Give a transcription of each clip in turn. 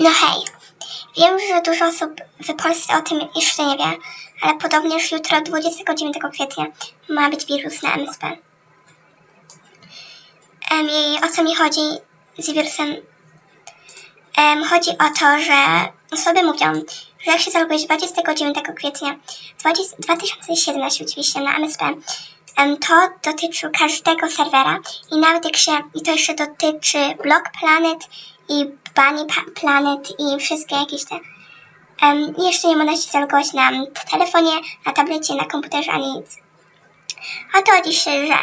No hej, wiem, że dużo osób w Polsce o tym jeszcze nie wie, ale podobnież jutro, 29 kwietnia, ma być wirus na MSP. Em, I o co mi chodzi z wirusem? Em, chodzi o to, że osoby mówią, że jak się zalogujesz 29 kwietnia 20, 2017 oczywiście na MSP, em, to dotyczy każdego serwera i nawet jak się, i to jeszcze dotyczy Block Planet i Bunny Planet i wszystkie jakieś te i jeszcze nie można się zalogować na telefonie, na tablecie, na komputerze ani nic. O to chodzi się, że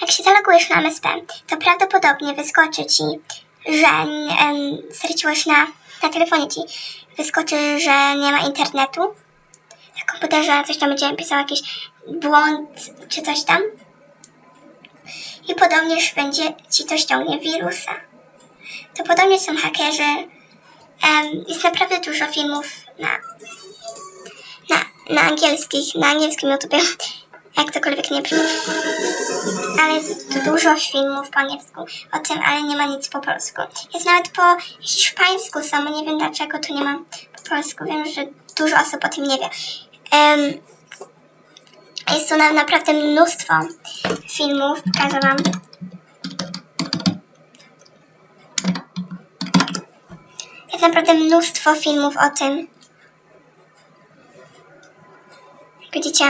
jak się zalogujesz na MSP, to prawdopodobnie wyskoczy ci, że em, straciłeś na, na telefonie ci, wyskoczy, że nie ma internetu. Na komputerze coś tam będzie pisał jakiś błąd czy coś tam. I podobnież będzie ci to ściągnie wirusa. To podobnie są hakerzy. Em, jest naprawdę dużo filmów na, na, na angielskich, na angielskim YouTube, jak cokolwiek nie brzmi. Ale jest dużo filmów po angielsku o tym, ale nie ma nic po polsku. Jest nawet po hiszpańsku samo, nie wiem dlaczego tu nie ma po polsku. Wiem, że dużo osób o tym nie wie. Em, jest tu na, naprawdę mnóstwo filmów, pokażę wam. Naprawdę mnóstwo filmów o tym. Widzicie.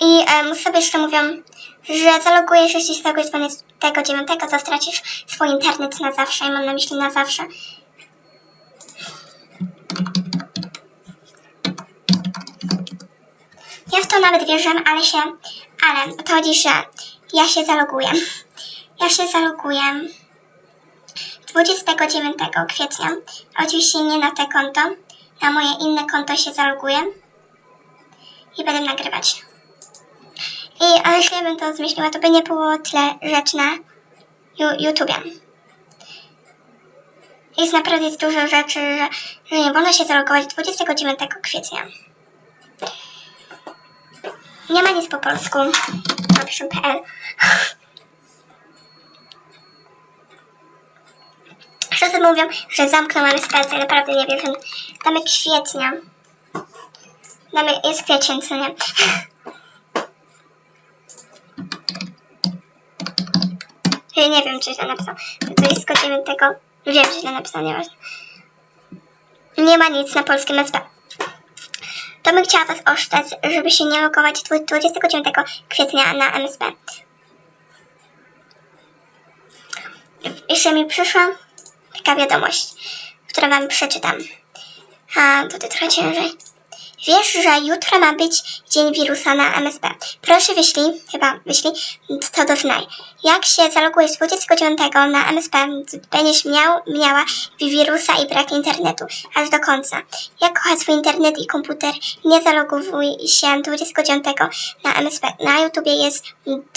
I um, sobie jeszcze mówią, że zalogujesz, jeśli zalogujesz 29, to stracisz swój internet na zawsze. I mam na myśli na zawsze. Ja w to nawet wierzę, ale się, ale to chodzi, że ja się zaloguję. Ja się zaloguję 29 kwietnia. Oczywiście nie na te konto, na moje inne konto się zaloguję i będę nagrywać. I a jeśli bym to zmyśliła, to by nie było tyle rzeczy na YouTubie. Jest naprawdę jest dużo rzeczy, że, że nie wolno się zalogować 29 kwietnia. Nie ma nic po polsku. Napiszę Wszyscy mówią, że zamkną ja naprawdę nie wiem. Damy kwietnia. Damy, jest kwiecień, co nie? Ja nie wiem, czy źle napisał. To jest godziny tego. Wiem, że źle napisał, nieważne. Nie ma nic na polskim SP. To bym chciała Was oszczęć, żeby się nie logować 29 kwietnia na MSP. Jeszcze mi przyszła taka wiadomość, którą Wam przeczytam. A tutaj trochę ciężej. Wiesz, że jutro ma być dzień wirusa na MSP. Proszę wyślij, chyba wyślij, to doznaj. Jak się zalogujesz 29 na MSP, będziesz miał, miała wirusa i brak internetu, aż do końca. Jak kocha swój internet i komputer, nie zalogowuj się 29 na MSP. Na YouTubie jest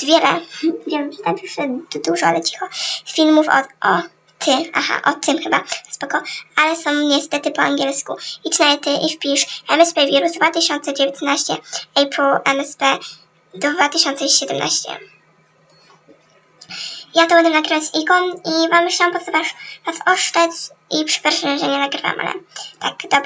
wiele, wiem, że tam piszę dużo, ale cicho, filmów o, o ty, aha, o tym chyba, spoko, ale są niestety po angielsku. Idź na ty i wpisz MSP Wirus 2019 April MSP 2017. Ja to będę nagrywać z Igą i wam myślałam po prostu was, was oszczędz i przepraszam, że nie nagrywam, ale tak, dobra.